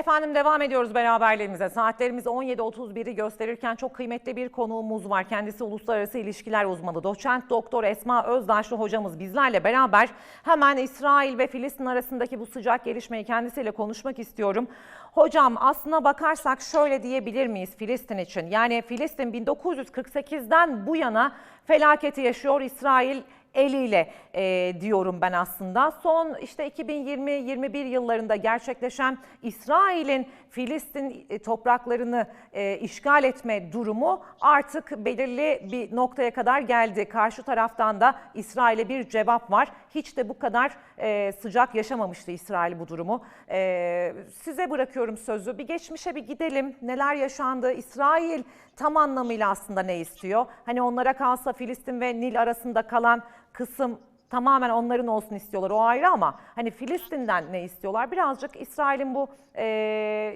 Efendim devam ediyoruz beraberliğimize. Saatlerimiz 17.31'i gösterirken çok kıymetli bir konuğumuz var. Kendisi uluslararası ilişkiler uzmanı. Doçent Doktor Esma Özdaşlı hocamız bizlerle beraber hemen İsrail ve Filistin arasındaki bu sıcak gelişmeyi kendisiyle konuşmak istiyorum. Hocam aslına bakarsak şöyle diyebilir miyiz Filistin için? Yani Filistin 1948'den bu yana felaketi yaşıyor. İsrail eliyle e, diyorum ben aslında. Son işte 2020-21 yıllarında gerçekleşen İsrail'in Filistin e, topraklarını e, işgal etme durumu artık belirli bir noktaya kadar geldi. Karşı taraftan da İsrail'e bir cevap var. Hiç de bu kadar e, sıcak yaşamamıştı İsrail bu durumu. E, size bırakıyorum sözü. Bir geçmişe bir gidelim. Neler yaşandı? İsrail tam anlamıyla aslında ne istiyor? Hani onlara kalsa Filistin ve Nil arasında kalan kısım tamamen onların olsun istiyorlar o ayrı ama hani Filistin'den ne istiyorlar? Birazcık İsrail'in bu e,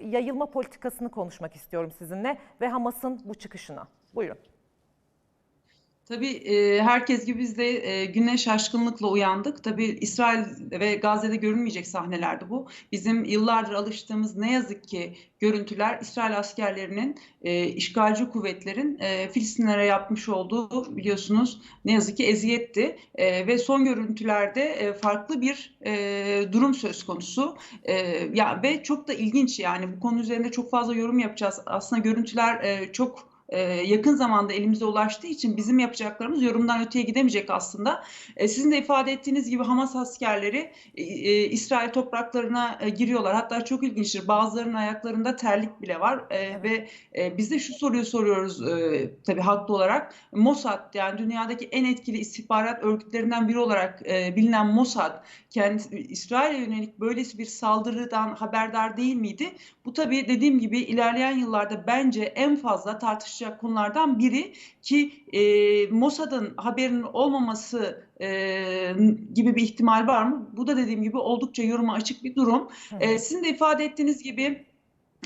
yayılma politikasını konuşmak istiyorum sizinle ve Hamas'ın bu çıkışını. Buyurun. Tabii herkes gibi biz de e, güne şaşkınlıkla uyandık. Tabii İsrail ve Gazze'de görünmeyecek sahnelerdi bu. Bizim yıllardır alıştığımız ne yazık ki görüntüler İsrail askerlerinin, işgalci kuvvetlerin Filistinlere yapmış olduğu biliyorsunuz ne yazık ki eziyetti. Ve son görüntülerde farklı bir durum söz konusu. Ya ve çok da ilginç yani bu konu üzerinde çok fazla yorum yapacağız. Aslında görüntüler çok e, yakın zamanda elimize ulaştığı için bizim yapacaklarımız yorumdan öteye gidemeyecek aslında. E, sizin de ifade ettiğiniz gibi Hamas askerleri e, İsrail topraklarına giriyorlar. Hatta çok ilginçtir bazılarının ayaklarında terlik bile var evet. ve biz de şu soruyu soruyoruz tabii haklı olarak. Mossad yani dünyadaki en etkili istihbarat örgütlerinden biri olarak bilinen Mossad kendi İsrail'e yönelik böylesi bir saldırıdan haberdar değil miydi? Bu tabii dediğim gibi ilerleyen yıllarda bence en fazla tartışılacak tartışacak konulardan biri ki e, Mossad'ın haberinin olmaması e, gibi bir ihtimal var mı? Bu da dediğim gibi oldukça yoruma açık bir durum. E, sizin de ifade ettiğiniz gibi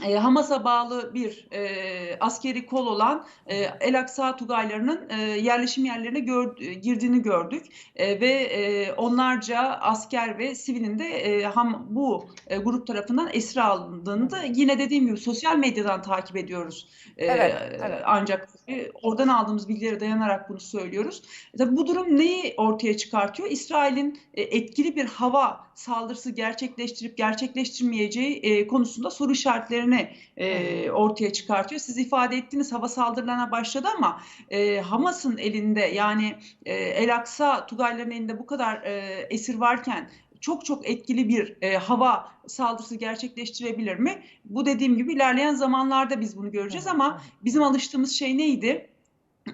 e, Hamas'a bağlı bir e, askeri kol olan e, El Aksa Tugaylarının e, yerleşim yerlerine gör, girdiğini gördük e, ve e, onlarca asker ve sivilin de e, ham, bu e, grup tarafından esir alındığını da yine dediğim gibi sosyal medyadan takip ediyoruz. E, evet, evet. Ancak e, oradan aldığımız bilgilere dayanarak bunu söylüyoruz. E, tabii bu durum neyi ortaya çıkartıyor? İsrail'in e, etkili bir hava saldırısı gerçekleştirip gerçekleştirmeyeceği e, konusunda soru işaretlerini e, ortaya çıkartıyor. Siz ifade ettiğiniz hava saldırılarına başladı ama e, Hamas'ın elinde yani e, El Aksa Tugayların elinde bu kadar e, esir varken çok çok etkili bir e, hava saldırısı gerçekleştirebilir mi? Bu dediğim gibi ilerleyen zamanlarda biz bunu göreceğiz ama bizim alıştığımız şey neydi?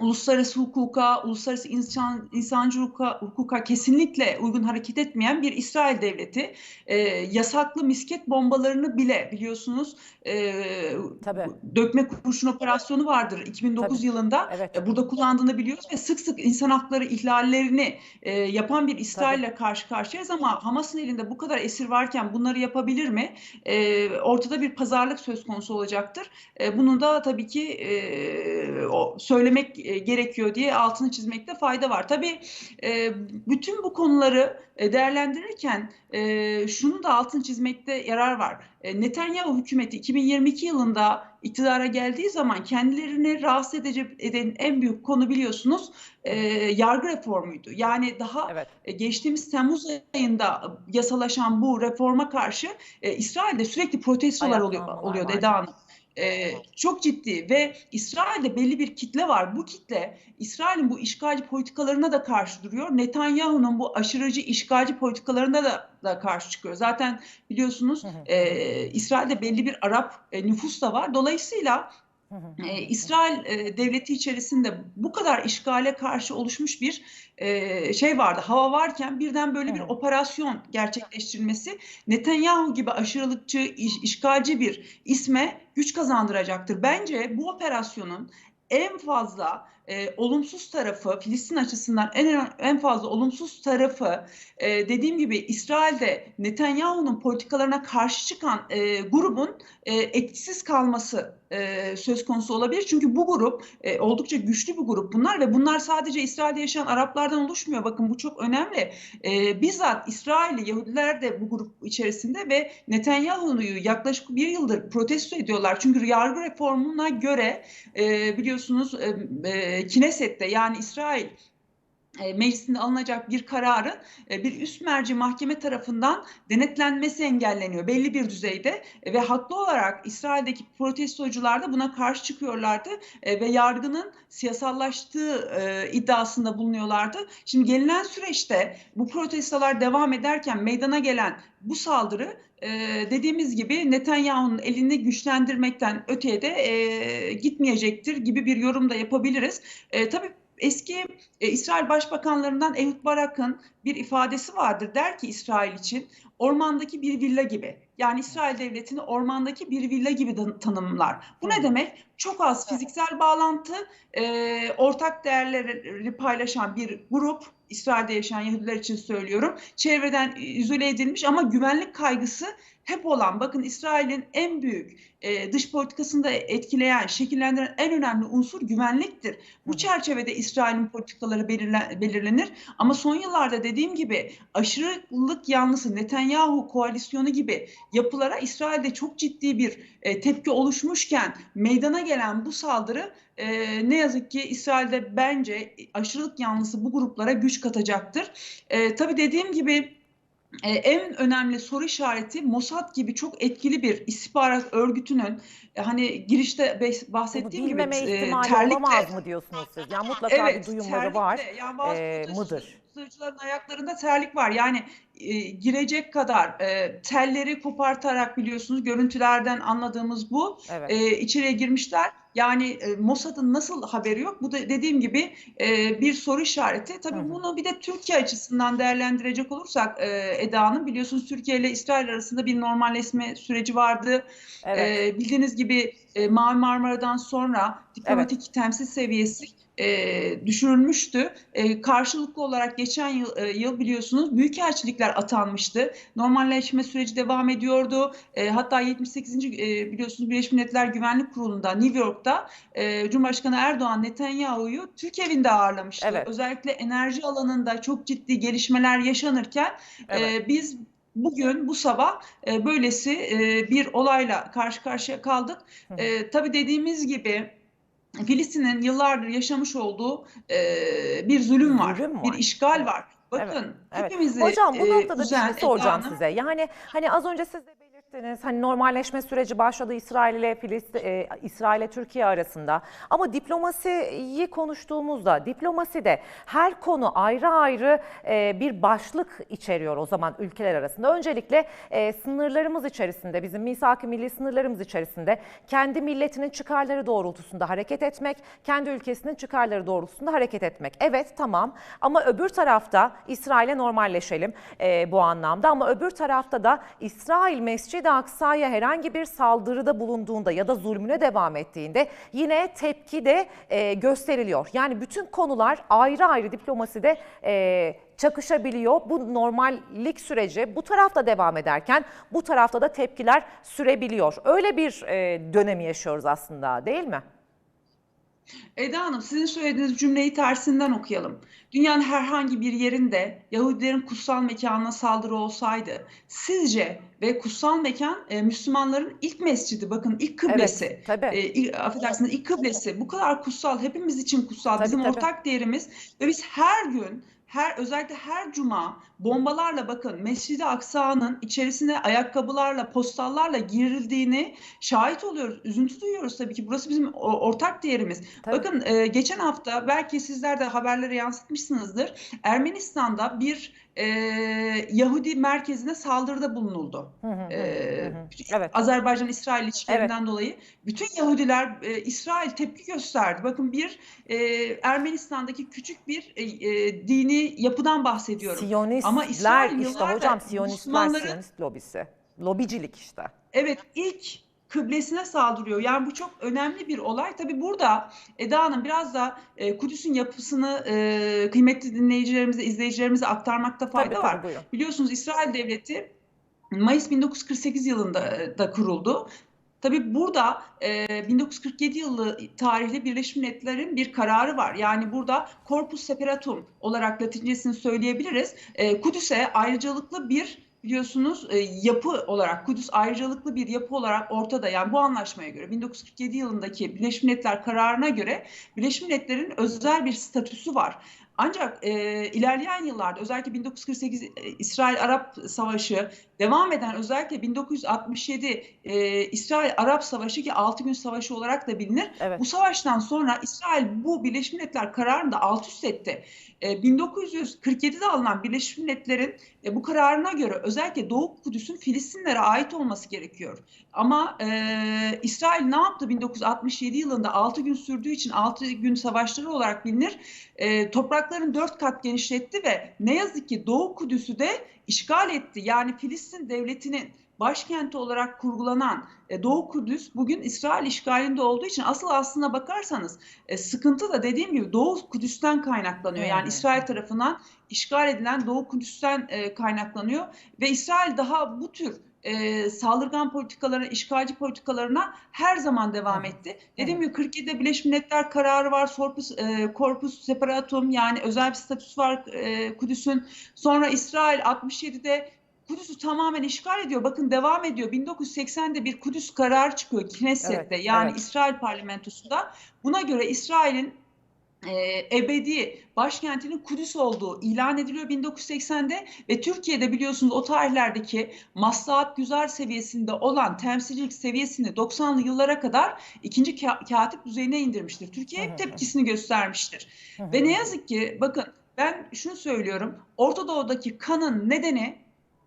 Uluslararası hukuka, uluslararası insan, insancı hukuka, hukuka kesinlikle uygun hareket etmeyen bir İsrail devleti e, yasaklı misket bombalarını bile biliyorsunuz e, Tabii. dökme kurşun operasyonu vardır 2009 Tabii. yılında. Evet. E, burada kullandığını biliyoruz ve sık sık insan hakları ihlallerini e, yapan bir İsrail ile karşı karşıyayız ama Hamas'ın elinde bu kadar esir varken bunları yapabilir mi? E, ortada bir pazarlık söz konusu olacaktır. E, bunu da tabii ki e, o, söylemek gerekiyor diye altını çizmekte fayda var. Tabii e, bütün bu konuları e, değerlendirirken e, şunu da altını çizmekte yarar var. E, Netanyahu hükümeti 2022 yılında iktidara geldiği zaman kendilerini rahatsız edecek eden en büyük konu biliyorsunuz e, yargı reformuydu. Yani daha evet. e, geçtiğimiz Temmuz ayında yasalaşan bu reforma karşı e, İsrail'de sürekli protestolar oluyor, oluyordu Eda Hanım e, çok ciddi ve İsrail'de belli bir kitle var. Bu kitle İsrail'in bu işgalci politikalarına da karşı duruyor. Netanyahu'nun bu aşırıcı işgalci politikalarına da, da karşı çıkıyor. Zaten biliyorsunuz e, İsrail'de belli bir Arap e, nüfus da var. Dolayısıyla ee, İsrail e, devleti içerisinde bu kadar işgale karşı oluşmuş bir e, şey vardı. Hava varken birden böyle bir operasyon gerçekleştirilmesi Netanyahu gibi aşırılıkçı, iş, işgalci bir isme güç kazandıracaktır. Bence bu operasyonun en fazla e, olumsuz tarafı, Filistin açısından en en fazla olumsuz tarafı e, dediğim gibi İsrail'de Netanyahu'nun politikalarına karşı çıkan e, grubun e, etkisiz kalması e, söz konusu olabilir. Çünkü bu grup e, oldukça güçlü bir grup bunlar ve bunlar sadece İsrail'de yaşayan Araplardan oluşmuyor. Bakın bu çok önemli. E, bizzat İsrailli Yahudiler de bu grup içerisinde ve Netanyahu'yu yaklaşık bir yıldır protesto ediyorlar. Çünkü yargı reformuna göre e, biliyorsunuz e, e, Kineset'te yani İsrail e, meclisinde alınacak bir kararın e, bir üst merci mahkeme tarafından denetlenmesi engelleniyor belli bir düzeyde E, ve haklı olarak İsrail'deki protestocular da buna karşı çıkıyorlardı E, ve yargının siyasallaştığı e, iddiasında bulunuyorlardı. Şimdi gelinen süreçte bu protestolar devam ederken meydana gelen bu saldırı e, dediğimiz gibi Netanyahu'nun elini güçlendirmekten öteye de e, gitmeyecektir gibi bir yorum da yapabiliriz. E, tabii eski e, İsrail Başbakanlarından Ehud Barak'ın bir ifadesi vardır. Der ki İsrail için ormandaki bir villa gibi. Yani İsrail devletini ormandaki bir villa gibi tan- tanımlar. Bu ne demek? Çok az fiziksel bağlantı, e, ortak değerleri paylaşan bir grup, İsrail'de yaşayan Yahudiler için söylüyorum. Çevreden izole edilmiş ama güvenlik kaygısı hep olan. Bakın İsrail'in en büyük e, dış politikasında etkileyen, şekillendiren en önemli unsur güvenliktir. Bu çerçevede İsrail'in politikaları belirlen, belirlenir. Ama son yıllarda dediğim gibi aşırılık yanlısı Netanyahu koalisyonu gibi yapılara İsrail'de çok ciddi bir e, tepki oluşmuşken meydana gelen bu saldırı e, ne yazık ki İsrail'de bence aşırılık yanlısı bu gruplara güç katacaktır. E, tabii dediğim gibi e, en önemli soru işareti Mossad gibi çok etkili bir istihbarat örgütünün e, hani girişte bahsettiğim gibi e, terlikle mı diyorsunuz siz? Yani mutlaka Evet, bir duyumları var. terlikle. Yani bazı e, mıdır? Sığırcıların ayaklarında terlik var. Yani e, girecek kadar e, telleri kopartarak biliyorsunuz görüntülerden anladığımız bu. Evet. E, içeriye girmişler. Yani e, Mossad'ın nasıl haberi yok? Bu da dediğim gibi e, bir soru işareti. Tabii hı. bunu bir de Türkiye açısından değerlendirecek olursak e, Eda Hanım biliyorsunuz Türkiye ile İsrail arasında bir normalleşme süreci vardı. Evet. E, bildiğiniz gibi e, Mavi Marmara'dan sonra diplomatik temsil seviyesi e, düşürülmüştü. E, karşılıklı olarak geçen yıl, e, yıl biliyorsunuz büyükelçilikler atanmıştı. Normalleşme süreci devam ediyordu. E, hatta 78. e, biliyorsunuz Birleşmiş Milletler Güvenlik Kurulu'nda New York'ta e, Cumhurbaşkanı Erdoğan Netanyahu'yu Türk evinde ağırlamıştı. Evet. Özellikle enerji alanında çok ciddi gelişmeler yaşanırken Evet. e, biz Bugün bu sabah e, böylesi e, bir olayla karşı karşıya kaldık. E, tabii dediğimiz gibi Filistin'in yıllardır yaşamış olduğu e, bir zulüm var, Zulüm var. bir işgal Evet. var. Bakın Evet. hepimizi Hocam bu e, noktada bir üzen şey soracağım Eda Hanım, size. Yani hani az önce siz de belirttiniz. Hani normalleşme süreci başladı İsrail ile Filistin, e, İsrail ile Türkiye arasında. Ama diplomasiyi konuştuğumuzda diplomaside her konu ayrı ayrı e, bir başlık içeriyor o zaman ülkeler arasında. Öncelikle e, sınırlarımız içerisinde, bizim misak-ı milli sınırlarımız içerisinde kendi milletinin çıkarları doğrultusunda hareket etmek, kendi ülkesinin çıkarları doğrultusunda hareket etmek. Evet tamam ama öbür tarafta İsrail'e normalleşelim e, bu anlamda ama öbür tarafta da İsrail Mescid-i Aksa'ya herhangi bir saldırıda bulunduğunda ya da zulmüne devam ettiğinde yine tepki de e, gösteriliyor. Yani bütün konular ayrı ayrı diplomaside e, çakışabiliyor. Bu normallik süreci bu tarafta devam ederken bu tarafta da tepkiler sürebiliyor. Öyle bir e, dönemi yaşıyoruz aslında değil mi? Eda Hanım sizin söylediğiniz cümleyi tersinden okuyalım. Dünyanın herhangi bir yerinde Yahudilerin kutsal mekanına saldırı olsaydı sizce ve kutsal mekan e, Müslümanların ilk mescidi bakın ilk kıblesi. Evet, tabii. E, ilk- affedersiniz ilk kıblesi bu kadar kutsal hepimiz için kutsal Tabii, bizim tabii. ortak değerimiz ve biz her gün her özellikle her cuma bombalarla bakın Mescid-i Aksa'nın içerisine ayakkabılarla, postallarla girildiğini şahit oluyoruz. Üzüntü duyuyoruz tabii ki. Burası bizim ortak değerimiz. Tabii. Bakın e, geçen hafta belki sizler de haberlere yansıtmışsınızdır. Ermenistan'da bir e, Yahudi merkezine saldırıda bulunuldu. Hı hı hı E, hı hı. Evet. Azerbaycan-İsrail ilişkilerinden dolayı bütün Yahudiler e, İsrail tepki gösterdi. Bakın bir e, Ermenistan'daki küçük bir e, e, dini yapıdan bahsediyorum. Siyonistler Ama İsrail işte hocam Siyonistler, Siyonist lobisi. Lobicilik işte. Evet ilk kıblesine saldırıyor. Yani bu çok önemli bir olay. Tabii burada Eda Hanım biraz da e, Kudüs'ün yapısını e, kıymetli dinleyicilerimize, izleyicilerimize aktarmakta fayda Tabii, var. tabii. Biliyorsunuz İsrail Devleti Mayıs 1948 yılında da kuruldu. Tabii burada e, 1947 yılı tarihli Birleşmiş Milletler'in bir kararı var. Yani burada Corpus Separatum olarak Latincesini söyleyebiliriz. E, Kudüs'e ayrıcalıklı bir biliyorsunuz e, yapı olarak Kudüs ayrıcalıklı bir yapı olarak ortada. Yani bu anlaşmaya göre 1947 yılındaki Birleşmiş Milletler kararına göre Birleşmiş Milletler'in özel bir statüsü var. Ancak e, ilerleyen yıllarda özellikle 1948 e, İsrail-Arap Savaşı devam eden özellikle 1967 e, İsrail-Arap Savaşı ki 6 gün savaşı olarak da bilinir. Evet. Bu savaştan sonra İsrail bu Birleşmiş Milletler kararını da alt üst etti. E, 1947'de alınan Birleşmiş Milletler'in e, bu kararına göre özellikle Doğu Kudüs'ün Filistinlere ait olması gerekiyor. Ama e, İsrail ne yaptı 1967 yılında 6 gün sürdüğü için 6 gün savaşları olarak bilinir. E, toprakların 4 kat genişletti ve ne yazık ki Doğu Kudüs'ü de işgal etti. Yani Filistin devletinin başkenti olarak kurgulanan e, Doğu Kudüs bugün İsrail işgalinde olduğu için asıl aslına bakarsanız e, sıkıntı da dediğim gibi Doğu Kudüs'ten kaynaklanıyor. Yani. İsrail tarafından işgal edilen Doğu Kudüs'ten e, kaynaklanıyor ve İsrail daha bu tür e, saldırgan politikalarına, işgalci politikalarına her zaman devam etti. Dediğim gibi 47'de Birleşmiş Milletler kararı var, Corpus, e, Corpus Separatum yani özel bir statüsü var e, Kudüs'ün. Sonra İsrail 67'de Kudüs'ü tamamen işgal ediyor. Bakın devam ediyor. 1980'de bir Kudüs kararı çıkıyor Knesset'te Evet, yani evet. İsrail parlamentosunda. Buna göre İsrail'in e, ebedi başkentinin Kudüs olduğu ilan ediliyor 1980'de ve Türkiye'de biliyorsunuz o tarihlerdeki maslahat güzar seviyesinde olan temsilcilik seviyesini 90'lı yıllara kadar ikinci ka- katip düzeyine indirmiştir. Türkiye hep tepkisini göstermiştir. Ve ne yazık ki bakın ben şunu söylüyorum. Orta Doğu'daki kanın nedeni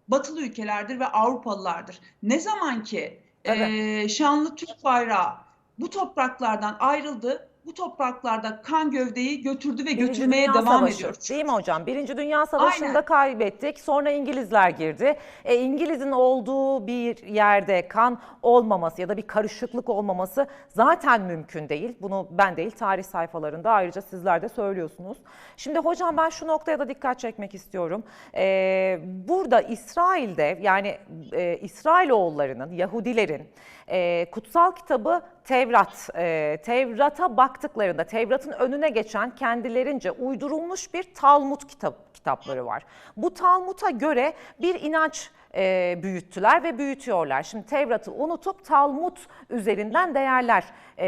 batılı ülkelerdir ve Avrupalılardır. Ne zaman ki eee, şanlı Türk bayrağı bu topraklardan ayrıldı, bu topraklarda kan gövdeyi götürdü ve Birinci götürmeye Dünya devam Savaşı, ediyor. Değil mi hocam? Birinci Dünya Savaşı'nda Aynen. kaybettik. Sonra İngilizler girdi. E, İngiliz'in olduğu bir yerde kan olmaması ya da bir karışıklık olmaması zaten mümkün değil. Bunu ben değil tarih sayfalarında ayrıca sizler de söylüyorsunuz. Şimdi hocam ben şu noktaya da dikkat çekmek istiyorum. E, burada İsrail'de yani e, İsrailoğullarının, Yahudilerin e, kutsal kitabı Tevrat, e, Tevrat'a baktıklarında Tevrat'ın önüne geçen kendilerince uydurulmuş bir Talmud kitap kitapları var. Bu Talmud'a göre bir inanç e, büyüttüler ve büyütüyorlar. Şimdi Tevrat'ı unutup Talmud üzerinden değerler e,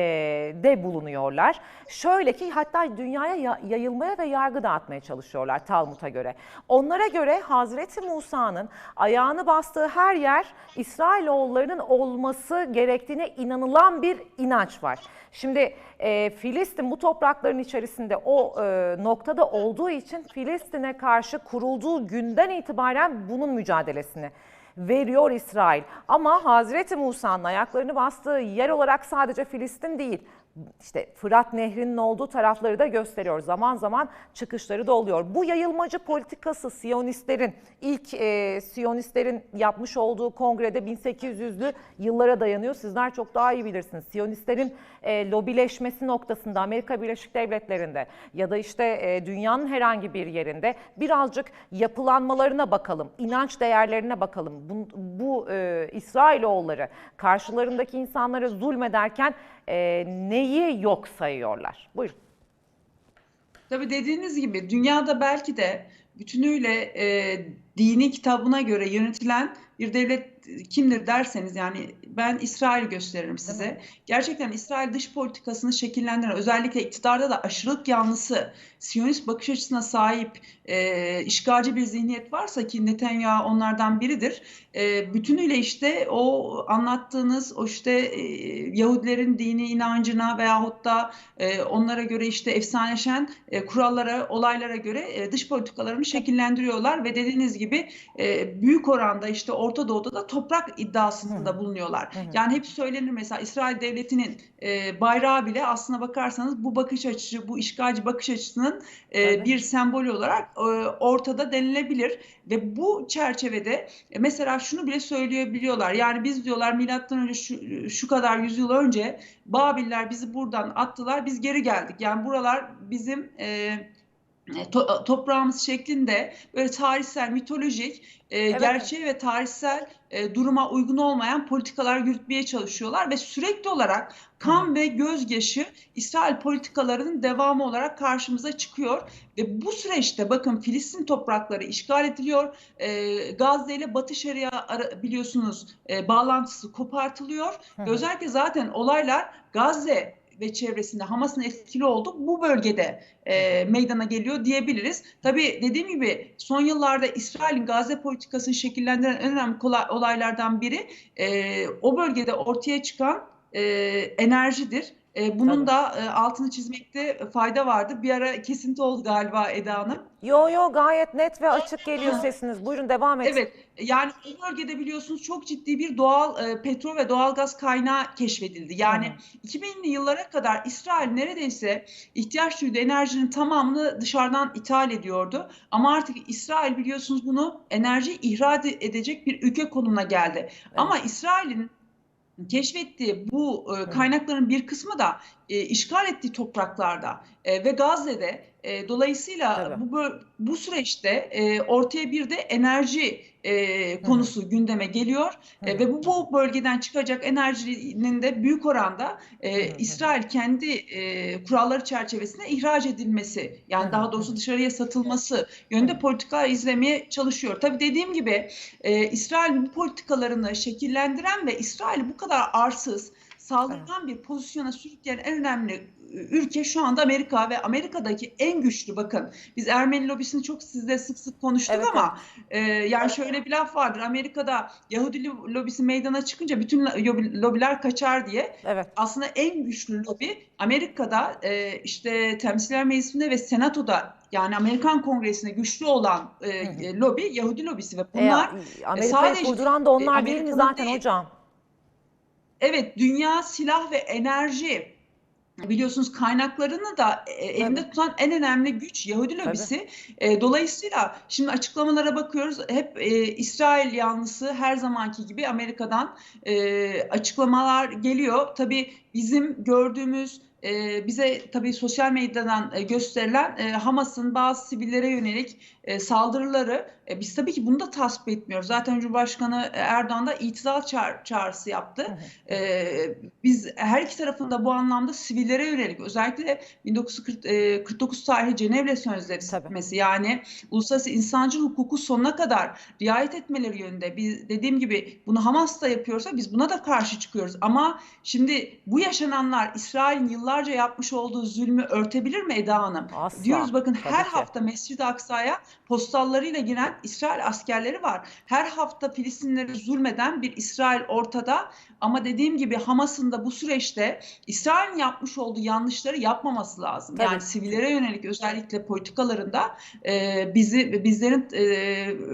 de bulunuyorlar. Şöyle ki hatta dünyaya ya- yayılmaya ve yargı dağıtmaya çalışıyorlar Talmud'a göre. Onlara göre Hazreti Musa'nın ayağını bastığı her yer İsrailoğullarının olması gerektiğine inanılan bir inanç var. Şimdi e, Filistin bu toprakların içerisinde o e, noktada olduğu için Filistin'e karşı kurulduğu günden itibaren bunun mücadelesini veriyor İsrail. Ama Hazreti Musa'nın ayaklarını bastığı yer olarak sadece Filistin değil. İşte Fırat Nehri'nin olduğu tarafları da gösteriyor. Zaman zaman çıkışları da oluyor. Bu yayılmacı politikası Siyonistlerin ilk e, Siyonistlerin yapmış olduğu kongrede 1800'lü yıllara dayanıyor. Sizler çok daha iyi bilirsiniz. Siyonistlerin e, lobileşmesi noktasında Amerika Birleşik Devletleri'nde ya da işte e, dünyanın herhangi bir yerinde birazcık yapılanmalarına bakalım, inanç değerlerine bakalım. Bu, bu e, İsrailoğulları karşılarındaki insanlara zulmederken e, neyi yok sayıyorlar? Buyurun. Tabii dediğiniz gibi dünyada belki de bütünüyle e, dini kitabına göre yönetilen bir devlet kimdir derseniz yani ben İsrail gösteririm size. Gerçekten İsrail dış politikasını şekillendiren özellikle iktidarda da aşırılık yanlısı Siyonist bakış açısına sahip e, işgalci bir zihniyet varsa ki Netanyahu onlardan biridir. E, bütünüyle işte o anlattığınız o işte e, Yahudilerin dini inancına veyahut da e, onlara göre işte efsaneleşen e, kurallara, olaylara göre e, dış politikalarını şekillendiriyorlar ve dediğiniz gibi gibi e, büyük oranda işte Orta Doğu'da da toprak iddiasında bulunuyorlar. hı. Yani hep söylenir mesela İsrail devletinin e, bayrağı bile aslına bakarsanız bu bakış açısı, bu işgalci bakış açısının e, Evet. bir sembolü olarak e, ortada denilebilir ve bu çerçevede e, mesela şunu bile söyleyebiliyorlar. Yani biz diyorlar milattan önce şu, şu kadar yüzyıl önce Babiller bizi buradan attılar, biz geri geldik. Yani buralar bizim e, to- toprağımız şeklinde böyle tarihsel, mitolojik, e, Evet. gerçeğe ve tarihsel e, duruma uygun olmayan politikalar yürütmeye çalışıyorlar ve sürekli olarak kan ve gözyaşı İsrail politikalarının devamı olarak karşımıza çıkıyor ve bu süreçte bakın Filistin toprakları işgal ediliyor. E, Gazze ile Batı Şeria ara- biliyorsunuz e, bağlantısı kopartılıyor Hı hı. özellikle zaten olaylar Gazze ve çevresinde Hamas'ın etkili olduğu bu bölgede e, meydana geliyor diyebiliriz. Tabii dediğim gibi son yıllarda İsrail'in Gazze politikasını şekillendiren en önemli kolay- olaylardan biri e, o bölgede ortaya çıkan e, enerjidir. E, bunun Tabii. da e, altını çizmekte fayda vardır. Bir ara kesinti oldu galiba Eda Hanım. Yo yo gayet net ve açık geliyor sesiniz. Buyurun devam edin. Evet, yani o bölgede biliyorsunuz çok ciddi bir doğal e, petrol ve doğalgaz kaynağı keşfedildi. Yani Hı 2000'li yıllara kadar İsrail neredeyse ihtiyaç duyduğu enerjinin tamamını dışarıdan ithal ediyordu. Ama artık İsrail biliyorsunuz bunu enerji ihraç edecek bir ülke konumuna geldi. Ama İsrail'in keşfettiği bu e, kaynakların bir kısmı da e, işgal ettiği topraklarda e, ve Gazze'de. E, dolayısıyla Tabii. bu bu süreçte e, ortaya bir de enerji e, konusu gündeme geliyor E, Hı. ve bu, bu bölgeden çıkacak enerjinin de büyük oranda e, Hı hı. İsrail kendi e, kuralları çerçevesinde ihraç edilmesi yani Hı hı. daha doğrusu dışarıya satılması yönde politika izlemeye çalışıyor. Tabii dediğim gibi e, İsrail bu politikalarını şekillendiren ve İsrail'i bu kadar arsız, saldırgan bir pozisyona sürükleyen en önemli ülke şu anda Amerika ve Amerika'daki en güçlü bakın biz Ermeni lobisini çok sizle sık sık konuştuk Evet, ama e, yani şöyle bir laf vardır Amerika'da Yahudi lo- lobisi meydana çıkınca bütün lo- lobiler kaçar diye Evet. aslında en güçlü lobi Amerika'da e, işte Temsiller Meclisi'nde ve Senato'da yani Amerikan Kongresi'nde güçlü olan e, e, lobi Yahudi lobisi ve E, bunlar Amerika'yı sadece- kurduran da onlar e, değil mi zaten değil. hocam? evet dünya silah ve enerji biliyorsunuz kaynaklarını da e, elinde Tabii. tutan en önemli güç Yahudi lobisi. E, dolayısıyla şimdi açıklamalara bakıyoruz. Hep e, İsrail yanlısı her zamanki gibi Amerika'dan e, açıklamalar geliyor. Tabii bizim gördüğümüz e, bize tabii sosyal medyadan e, gösterilen e, Hamas'ın bazı sivillere yönelik e, saldırıları e, biz tabii ki bunu da tasvip etmiyoruz. Zaten Cumhurbaşkanı Erdoğan da itizal çağ- çağrısı yaptı. Ee, biz her iki tarafında bu anlamda sivillere yönelik özellikle 1949 tarihli Cenevre Sözleşmesi yani uluslararası insancıl hukuku sonuna kadar riayet etmeleri yönünde biz dediğim gibi bunu Hamas da yapıyorsa biz buna da karşı çıkıyoruz. Ama şimdi bu yaşananlar İsrail'in yıllarca yapmış olduğu zulmü örtebilir mi Eda Hanım? Asla. Diyoruz bakın Tabii her ki. hafta Mescid-i Aksa'ya postallarıyla giren İsrail askerleri var. Her hafta Filistinleri zulmeden bir İsrail ortada. Ama dediğim gibi Hamas'ın da bu süreçte İsrail'in yapmış olduğu yanlışları yapmaması lazım. Tabii. Yani sivillere yönelik özellikle politikalarında e, bizi bizlerin e,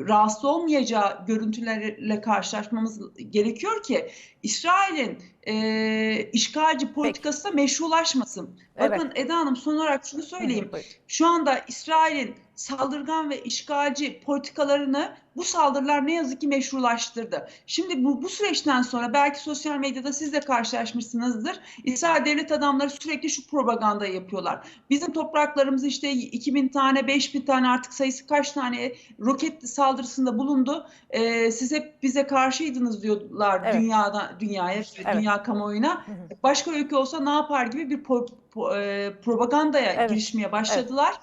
rahatsız olmayacağı görüntülerle karşılaşmamız gerekiyor ki İsrail'in e, işgalci politikası da meşrulaşmasın. Evet. Bakın Eda Hanım son olarak şunu söyleyeyim. Şu anda İsrail'in saldırgan ve işgalci politikalarını bu saldırılar ne yazık ki meşrulaştırdı. Şimdi bu, bu süreçten sonra belki sosyal medyada siz de karşılaşmışsınızdır. İsrail devlet adamları sürekli şu propagandayı yapıyorlar. Bizim topraklarımız işte 2000 tane, 5000 tane artık sayısı kaç tane roket saldırısında bulundu. Ee, siz hep bize karşıydınız diyorlar Evet. dünyada dünyaya, Evet. dünya kamuoyuna. Hı hı. Başka ülke olsa ne yapar gibi bir po- po- e, propagandaya Evet. girişmeye başladılar.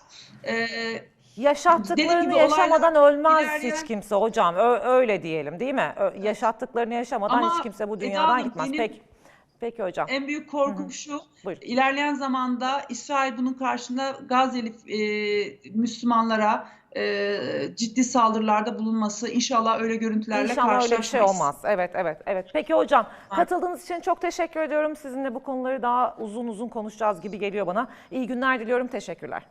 Ee, Yaşattıklarını gibi yaşamadan ölmez ilerleyen- hiç kimse hocam. Ö- öyle diyelim değil mi? Ö- yaşattıklarını yaşamadan Ama hiç kimse bu Eda dünyadan Hanım, gitmez. benim- Peki. Peki hocam. en büyük korkum şu, Buyurun. ilerleyen zamanda İsrail bunun karşında Gazze'li e, Müslümanlara e, ciddi saldırılarda bulunması inşallah öyle görüntülerle İnşallah öyle bir şey karşılaşmayız. olmaz. Evet, evet, evet. Peki hocam, Ha. katıldığınız için çok teşekkür ediyorum. Sizinle bu konuları daha uzun uzun konuşacağız gibi geliyor bana. İyi günler diliyorum. Teşekkürler.